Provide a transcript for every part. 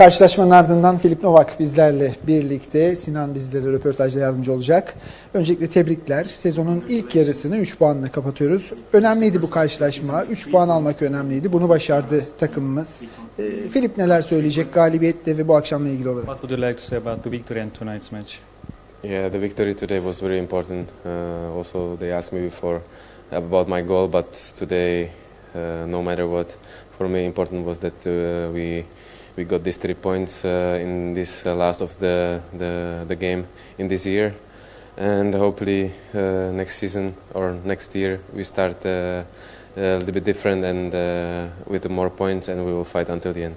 Karşılaşmanın ardından Filip Novak bizlerle birlikte. Sinan bizlere röportajda yardımcı olacak. Öncelikle tebrikler. Sezonun ilk yarısını 3 puanla kapatıyoruz. Önemliydi bu karşılaşma. 3 puan almak önemliydi. Bunu başardı takımımız. Ee, Filip neler söyleyecek galibiyetle ve bu akşamla ilgili olarak? What would you like to say about the victory and tonight's match? Yeah, the victory today was very important. Uh, also, they asked me before about my goal, but today, uh, no matter what, for me important was that uh, we we got these three points uh, in this uh, last of the, the the game in this year, and hopefully uh, next season or next year we start uh, a little bit different and uh, with more points, and we will fight until the end.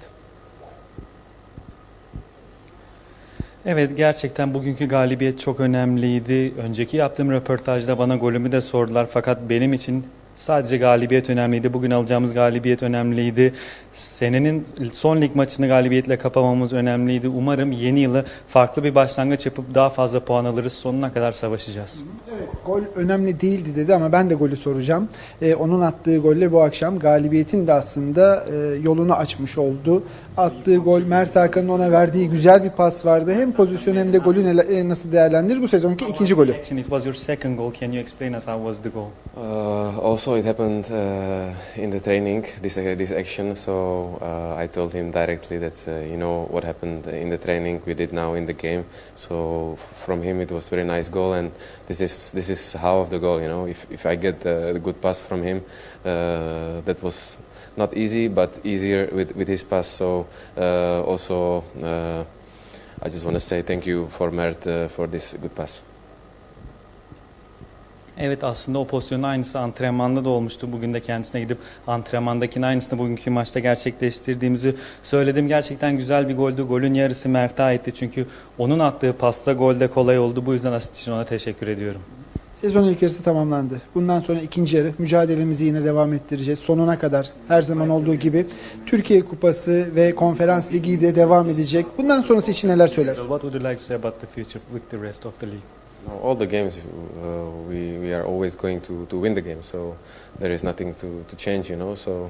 Evet gerçekten bugünkü galibiyet çok önemliydi. Önceki yaptığım röportajda bana golümü de sordular fakat benim için sadece galibiyet önemliydi. Bugün alacağımız galibiyet önemliydi. Senenin son lig maçını galibiyetle kapamamız önemliydi. Umarım yeni yılı farklı bir başlangıç yapıp daha fazla puan alırız. Sonuna kadar savaşacağız. Evet, gol önemli değildi dedi ama ben de golü soracağım. Ee, onun attığı golle bu akşam galibiyetin de aslında e, yolunu açmış oldu. Attığı gol, Mert Hakan'ın ona verdiği güzel bir pas vardı. Hem pozisyon hem de golü nele- e, nasıl değerlendirir? Bu sezonki ikinci golü. İt was your second goal. Can you explain us how was the goal? Uh, also, it happened uh, in the training. This uh, this action. So uh, I told him directly that uh, you know what happened in the training. We did now in the game. So from him, it was very nice goal, and this is this is how of the goal. You know, if if I get the good pass from him, uh, that was not easy, but easier with with his pass. So uh, also. I just want to say thank you for Mert for this good pass. Evet aslında o pozisyonun aynısı antrenmanda da olmuştu. Bugün de kendisine gidip antrenmandakinin aynısını bugünkü maçta gerçekleştirdiğimizi söyledim. Gerçekten güzel bir goldü. Golün yarısı Mert'e aitti çünkü onun attığı pasta gol de kolay oldu. Bu yüzden asist için ona teşekkür ediyorum. Sezon ilk yarısı tamamlandı. Bundan sonra ikinci yarı mücadelemizi yine devam ettireceğiz. Sonuna kadar her zaman olduğu gibi Türkiye Kupası ve Konferans Ligi de devam edecek. Bundan sonrası için neler söyler? What would you like to say about the future with the rest of the league? No, all the games uh, we we are always going to, to win the game, so there is nothing to, to change, you know. So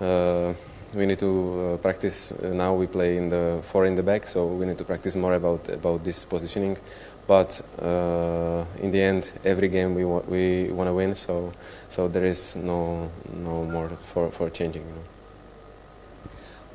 uh, we need to uh, practice. Uh, now we play in the four in the back, so we need to practice more about about this positioning. But uh, in the end, every game we wa- we want to win, so so there is no no more for, for changing, you know.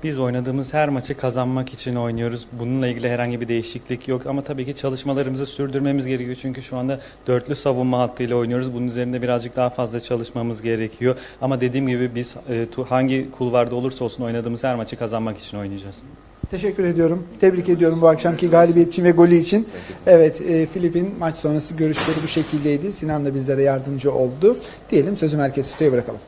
Biz oynadığımız her maçı kazanmak için oynuyoruz. Bununla ilgili herhangi bir değişiklik yok ama tabii ki çalışmalarımızı sürdürmemiz gerekiyor. Çünkü şu anda dörtlü savunma hattıyla oynuyoruz. Bunun üzerinde birazcık daha fazla çalışmamız gerekiyor. Ama dediğim gibi biz e, hangi kulvarda olursa olsun oynadığımız her maçı kazanmak için oynayacağız. Teşekkür ediyorum. Tebrik ediyorum bu akşamki galibiyet için ve golü için. Evet, e, Filip'in maç sonrası görüşleri bu şekildeydi. Sinan da bizlere yardımcı oldu. Diyelim sözü Merkez Stüdyo'ya bırakalım.